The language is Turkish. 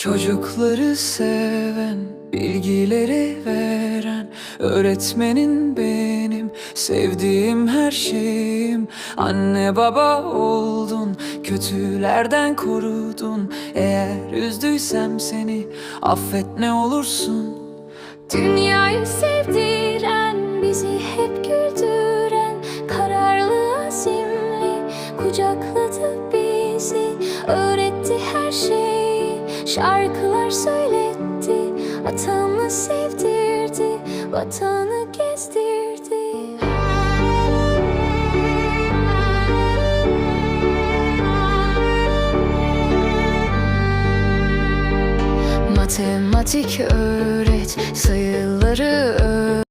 Çocukları seven, bilgileri veren Öğretmenin benim, sevdiğim her şeyim. Anne baba oldun, kötülerden korudun. Eğer üzdüysem seni, affet ne olursun. Dünyayı sevdiren, bizi hep güldüren Kararlı azimli, kucakladı bizi şarkılar söyletti Atamı sevdirdi, vatanı gezdirdi. Matematik öğret, sayıları